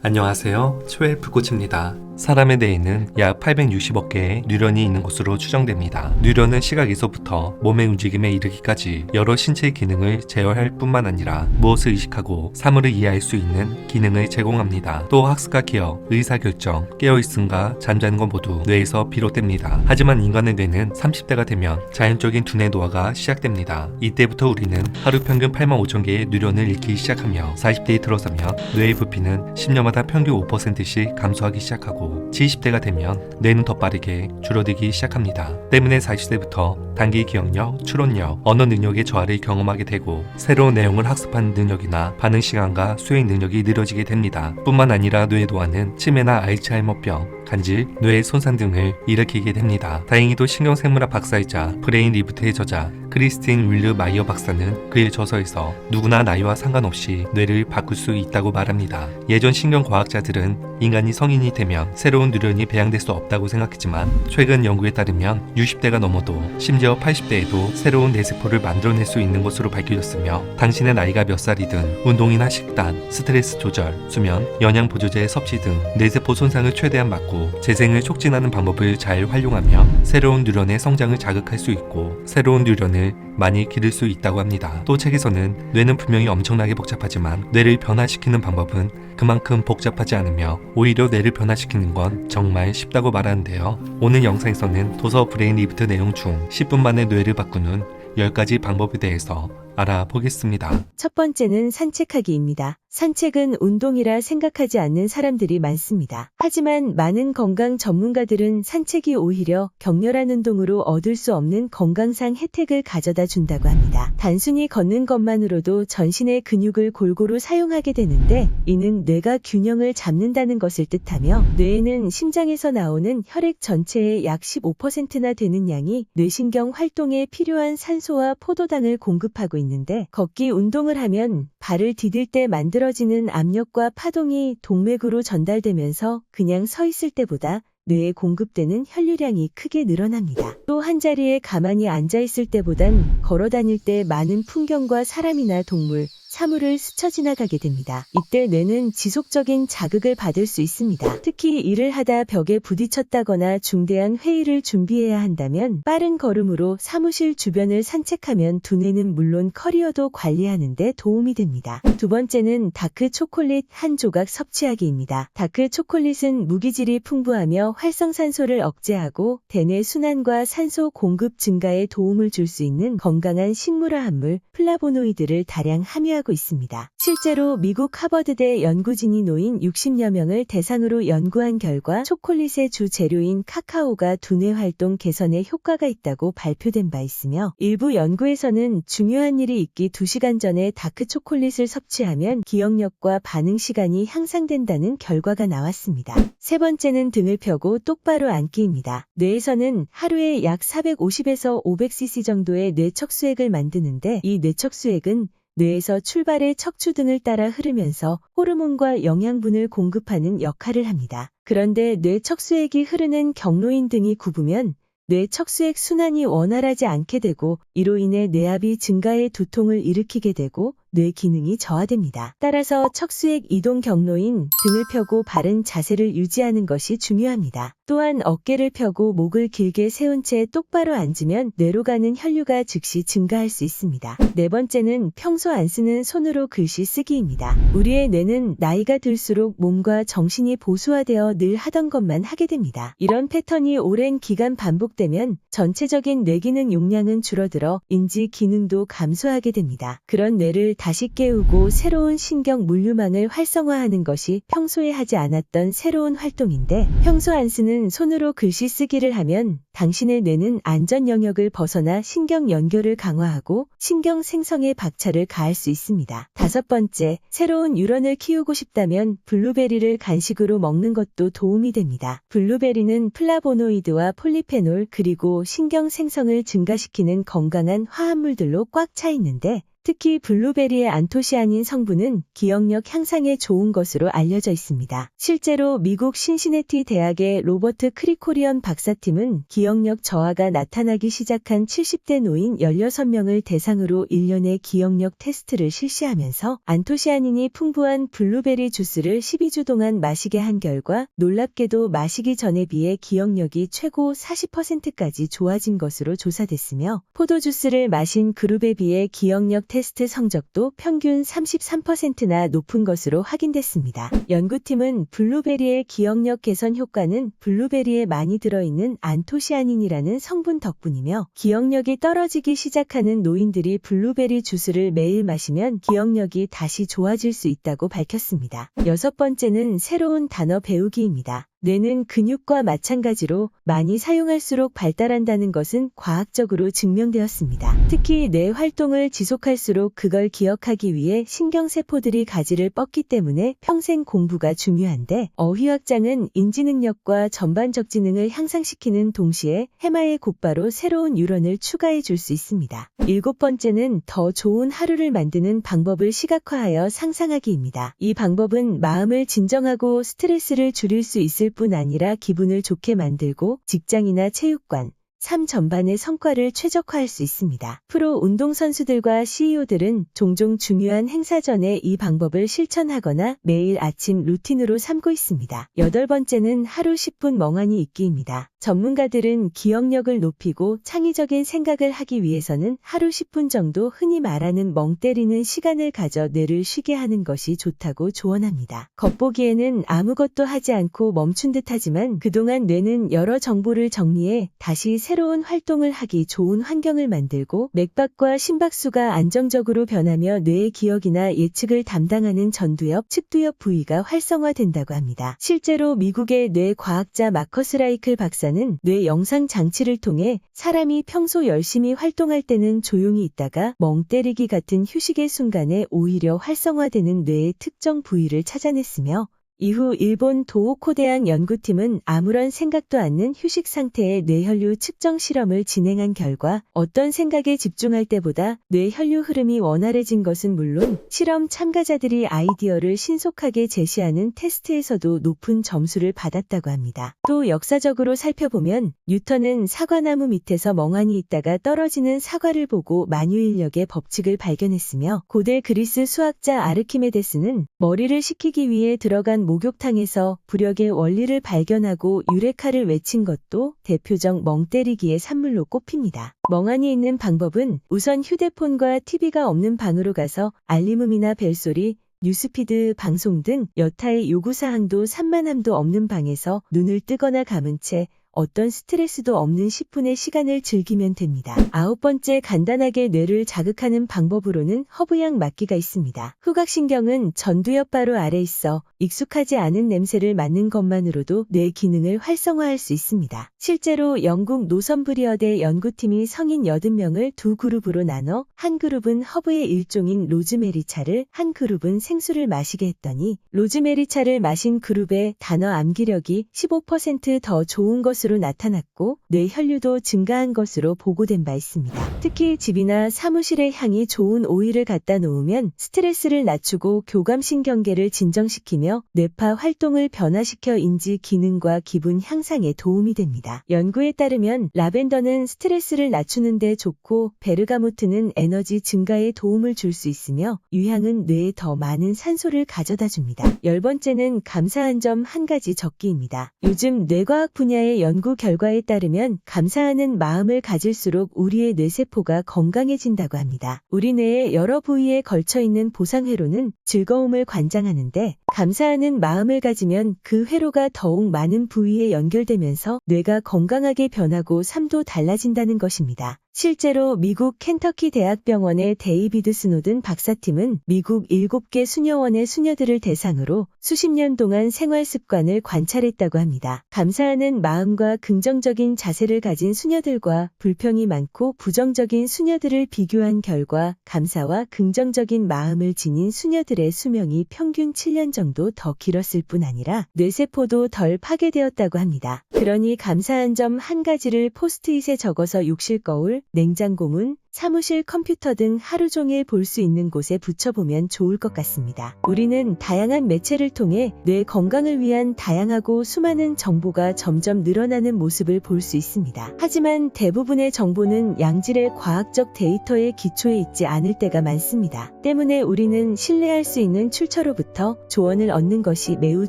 안녕하세요. 초엘프 코치입니다. 사람의 뇌에는 약 860억 개의 뉴런이 있는 것으로 추정됩니다. 뉴런은 시각에서부터 몸의 움직임에 이르기까지 여러 신체 기능을 제어할 뿐만 아니라 무엇을 의식하고 사물을 이해할 수 있는 기능을 제공합니다. 또 학습과 기억, 의사결정, 깨어있음과 잠자는 것 모두 뇌에서 비롯됩니다. 하지만 인간의 뇌는 30대가 되면 자연적인 두뇌 노화가 시작됩니다. 이때부터 우리는 하루 평균 8만 5천 개의 뉴런을 잃기 시작하며 40대에 들어서면 뇌의 부피는 10년마다 평균 5%씩 감소하기 시작하고 70대가 되면 뇌는 더 빠르게 줄어들기 시작합니다. 때문에 40대부터 단기 기억력, 추론력, 언어 능력의 저하를 경험하게 되고 새로운 내용을 학습하는 능력이나 반응 시간과 수행 능력이 느려지게 됩니다. 뿐만 아니라 뇌 노화는 치매나 알츠하이머병, 간질, 뇌 손상 등을 일으키게 됩니다. 다행히도 신경생물학 박사이자 브레인 리부트의 저자 크리스틴 윌르 마이어 박사는 그의 저서에서 누구나 나이와 상관없이 뇌를 바꿀 수 있다고 말합니다. 예전 신경과학자들은 인간이 성인이 되면 새로운 뉴런이 배양될 수 없다고 생각했지만 최근 연구에 따르면 60대가 넘어도 심지어 80대에도 새로운 뇌세포를 만들어낼 수 있는 것으로 밝혀졌으며 당신의 나이가 몇 살이든 운동이나 식단, 스트레스 조절, 수면, 영양 보조제 섭취 등 뇌세포 손상을 최대한 막고 재생을 촉진하는 방법을 잘 활용하며 새로운 뉴런의 성장을 자극할 수 있고 새로운 뉴런을 많이 기를 수 있다고 합니다. 또 책에서는 뇌는 분명히 엄청나게 복잡하지만 뇌를 변화시키는 방법은 그만큼 복잡하지 않으며 오히려 뇌를 변화시키는 건 정말 쉽다고 말하는데요. 오늘 영상에서는 도서 브레인 리프트 내용 중 10분 만에 뇌를 바꾸는 10가지 방법에 대해서 알아보겠습니다. 첫 번째는 산책하기입니다. 산책은 운동이라 생각하지 않는 사람들이 많습니다. 하지만 많은 건강 전문가들은 산책이 오히려 격렬한 운동으로 얻을 수 없는 건강상 혜택을 가져다 준다고 합니다. 단순히 걷는 것만으로도 전신의 근육을 골고루 사용하게 되는데 이는 뇌가 균형을 잡는다는 것을 뜻하며 뇌에는 심장에서 나오는 혈액 전체의 약 15%나 되는 양이 뇌신경 활동에 필요한 산소와 포도당을 공급하고 있는 데 걷기 운동을 하면 발을 디딜 때 만들어지는 압력과 파동이 동맥으로 전달되면서 그냥 서 있을 때보다 뇌에 공급되는 혈류량이 크게 늘어납니다. 또 한 자리에 가만히 앉아 있을 때보단 걸어 다닐 때 많은 풍경과 사람이나 동물, 사물을 스쳐 지나가게 됩니다. 이때 뇌는 지속적인 자극을 받을 수 있습니다. 특히 일을 하다 벽에 부딪혔다거나 중대한 회의를 준비해야 한다면 빠른 걸음으로 사무실 주변을 산책하면 두뇌는 물론 커리어도 관리하는데 도움이 됩니다. 두 번째는 다크 초콜릿 한 조각 섭취하기입니다. 다크 초콜릿은 무기질이 풍부하며 활성산소를 억제하고 대뇌 순환과 산소 공급 증가에 도움을 줄 수 있는 건강한 식물화합물 플라보노이드를 다량 함유하고 있습니다. 실제로 미국 하버드대 연구진이 노인 60여 명을 대상으로 연구한 결과 초콜릿의 주 재료인 카카오가 두뇌 활동 개선에 효과가 있다고 발표된 바 있으며 일부 연구에서는 중요한 일이 있기 2시간 전에 다크 초콜릿을 섭취하면 기억력과 반응 시간이 향상된다는 결과가 나왔습니다. 세 번째는 등을 펴고 똑바로 앉기입니다. 뇌에서는 하루에 약 450에서 500cc 정도의 뇌척수액을 만드는데 이 뇌척수액은 뇌에서 출발해 척추 등을 따라 흐르면서 호르몬과 영양분을 공급하는 역할을 합니다. 그런데 뇌척수액이 흐르는 경로인 등이 굽으면 뇌척수액 순환이 원활하지 않게 되고 이로 인해 뇌압이 증가해 두통을 일으키게 되고 뇌 기능이 저하됩니다. 따라서 척수액 이동 경로인 등을 펴고 바른 자세를 유지하는 것이 중요합니다. 또한 어깨를 펴고 목을 길게 세운 채 똑바로 앉으면 뇌로 가는 혈류가 즉시 증가할 수 있습니다. 네 번째는 평소 안 쓰는 손으로 글씨 쓰기입니다. 우리의 뇌는 나이가 들수록 몸과 정신이 보수화되어 늘 하던 것만 하게 됩니다. 이런 패턴이 오랜 기간 반복되면 전체적인 뇌 기능 용량은 줄어들어 인지 기능도 감소하게 됩니다. 그런 뇌를 다시 깨우고 새로운 신경 물류망을 활성화하는 것이 평소에 하지 않았던 새로운 활동인데 평소 안 쓰는 손으로 글씨 쓰기를 하면 당신의 뇌는 안전 영역을 벗어나 신경 연결을 강화하고 신경 생성에 박차를 가할 수 있습니다. 다섯 번째, 새로운 뉴런을 키우고 싶다면 블루베리를 간식으로 먹는 것도 도움이 됩니다. 블루베리는 플라보노이드와 폴리페놀 그리고 신경 생성을 증가시키는 건강한 화합물들로 꽉 차 있는데 특히 블루베리의 안토시아닌 성분은 기억력 향상에 좋은 것으로 알려져 있습니다. 실제로 미국 신시내티 대학의 로버트 크리코리언 박사팀은 기억력 저하가 나타나기 시작한 70대 노인 16명을 대상으로 1년의 기억력 테스트를 실시하면서 안토시아닌이 풍부한 블루베리 주스를 12주 동안 마시게 한 결과 놀랍게도 마시기 전에 비해 기억력이 최고 40%까지 좋아진 것으로 조사됐으며 포도 주스를 마신 그룹에 비해 기억력 테스트 성적도 평균 33%나 높은 것으로 확인됐습니다. 연구팀은 블루베리의 기억력 개선 효과는 블루베리에 많이 들어있는 안토시아닌이라는 성분 덕분이며 기억력이 떨어지기 시작하는 노인들이 블루베리 주스를 매일 마시면 기억력이 다시 좋아질 수 있다고 밝혔습니다. 여섯 번째는 새로운 단어 배우기입니다. 뇌는 근육과 마찬가지로 많이 사용할수록 발달한다는 것은 과학적으로 증명되었습니다. 특히 뇌 활동을 지속할수록 그걸 기억하기 위해 신경세포들이 가지를 뻗기 때문에 평생 공부가 중요한데 어휘학장은 인지능력과 전반적 지능을 향상시키는 동시에 해마에 곧바로 새로운 뉴런을 추가해 줄 수 있습니다. 일곱 번째는 더 좋은 하루를 만드는 방법을 시각화하여 상상하기입니다. 이 방법은 마음을 진정하고 스트레스를 줄일 수 있을 뿐 아니라 기분을 좋게 만들고 직장이나 체육관, 삶 전반의 성과를 최적화할 수 있습니다. 프로 운동선수들과 CEO들은 종종 중요한 행사 전에 이 방법을 실천하거나 매일 아침 루틴으로 삼고 있습니다. 여덟 번째는 하루 10분 멍하니 있기입니다. 전문가들은 기억력을 높이고 창의적인 생각을 하기 위해서는 하루 10분 정도 흔히 말하는 멍 때리는 시간을 가져 뇌를 쉬게 하는 것이 좋다고 조언합니다. 겉보기에는 아무것도 하지 않고 멈춘 듯 하지만 그동안 뇌는 여러 정보를 정리해 다시 새로운 활동을 하기 좋은 환경을 만들고 맥박과 심박수가 안정적으로 변하며 뇌의 기억이나 예측을 담당하는 전두엽, 측두엽 부위가 활성화된다고 합니다. 실제로 미국의 뇌 과학자 마커스 라이클 박사는 뇌 영상 장치를 통해 사람이 평소 열심히 활동할 때는 조용히 있다가 멍 때리기 같은 휴식의 순간에 오히려 활성화되는 뇌의 특정 부위를 찾아냈으며 이후 일본 도호코 대학 연구팀은 아무런 생각도 않는 휴식 상태의 뇌혈류 측정 실험을 진행한 결과 어떤 생각에 집중할 때보다 뇌혈류 흐름이 원활해진 것은 물론 실험 참가자들이 아이디어를 신속하게 제시하는 테스트에서도 높은 점수를 받았다고 합니다. 또 역사적으로 살펴보면 뉴턴은 사과나무 밑에서 멍하니 있다가 떨어지는 사과를 보고 만유인력의 법칙을 발견했으며 고대 그리스 수학자 아르키메데스는 머리를 식히기 위해 들어간 목욕탕에서 부력의 원리를 발견하고 유레카를 외친 것도 대표적 멍 때리기의 산물로 꼽힙니다. 멍하니 있는 방법은 우선 휴대폰과 TV가 없는 방으로 가서 알림음이나 벨소리, 뉴스피드 방송 등 여타의 요구사항도 산만함도 없는 방에서 눈을 뜨거나 감은 채 어떤 스트레스도 없는 10분의 시간을 즐기면 됩니다. 아홉 번째 간단하게 뇌를 자극하는 방법으로는 허브향 맡기가 있습니다. 후각신경은 전두엽 바로 아래 있어 익숙하지 않은 냄새를 맡는 것만으로도 뇌 기능을 활성화할 수 있습니다. 실제로 영국 노선브리어대 연구팀이 성인 80명을 두 그룹으로 나눠 한 그룹은 허브의 일종인 로즈메리 차를 한 그룹은 생수를 마시게 했더니 로즈메리 차를 마신 그룹의 단어 암기력이 15%더 좋은 것으로 나타났고 뇌 혈류도 증가한 것으로 보고된 바 있습니다. 특히 집이나 사무실에 향이 좋은 오일을 갖다 놓으면 스트레스를 낮추고 교감신경계를 진정시키며 뇌파 활동을 변화시켜 인지 기능과 기분 향상에 도움이 됩니다. 연구에 따르면 라벤더는 스트레스를 낮추는데 좋고 베르가모트는 에너지 증가에 도움을 줄 수 있으며 유향은 뇌에 더 많은 산소를 가져다 줍니다. 열 번째는 감사한 점 한 가지 적기입니다. 요즘 뇌과학 분야의 연구 결과에 따르면 감사하는 마음을 가질수록 우리의 뇌세포가 건강해진다고 합니다. 우리 뇌의 여러 부위에 걸쳐 있는 보상회로는 즐거움을 관장하는데 감사하는 마음을 가지면 그 회로가 더욱 많은 부위에 연결되면서 뇌가 건강하게 변하고 삶도 달라진다는 것입니다. 실제로 미국 켄터키 대학병원의 데이비드 스노든 박사팀은 미국 7개 수녀원의 수녀들을 대상으로 수십 년 동안 생활 습관을 관찰했다고 합니다. 감사하는 마음과 긍정적인 자세를 가진 수녀들과 불평이 많고 부정적인 수녀들을 비교한 결과 감사와 긍정적인 마음을 지닌 수녀들의 수명이 평균 7년 정도 더 길었을 뿐 아니라 뇌세포도 덜 파괴되었다고 합니다. 그러니 감사한 점 한 가지를 포스트잇에 적어서 욕실 거울, 냉장고 문, 사무실 컴퓨터 등 하루 종일 볼 수 있는 곳에 붙여보면 좋을 것 같습니다. 우리는 다양한 매체를 통해 뇌 건강을 위한 다양하고 수많은 정보가 점점 늘어나는 모습을 볼 수 있습니다. 하지만 대부분의 정보는 양질의 과학적 데이터의 기초에 있지 않을 때가 많습니다. 때문에 우리는 신뢰할 수 있는 출처로부터 조언을 얻는 것이 매우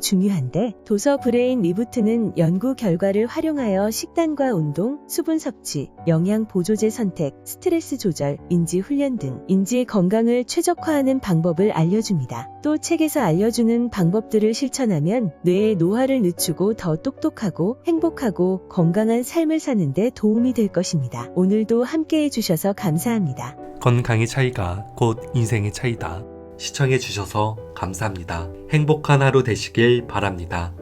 중요한데 도서 브레인 리부트는 연구 결과를 활용하여 식단과 운동, 수분 섭취, 영양 보조제 선택, 스트레스 조절, 인지 훈련 등 인지 건강을 최적화하는 방법을 알려줍니다. 또 책에서 알려주는 방법들을 실천하면 뇌의 노화를 늦추고 더 똑똑하고 행복하고 건강한 삶을 사는데 도움이 될 것입니다. 오늘도 함께 해주셔서 감사합니다. 건강의 차이가 곧 인생의 차이다. 시청해주셔서 감사합니다. 행복한 하루 되시길 바랍니다.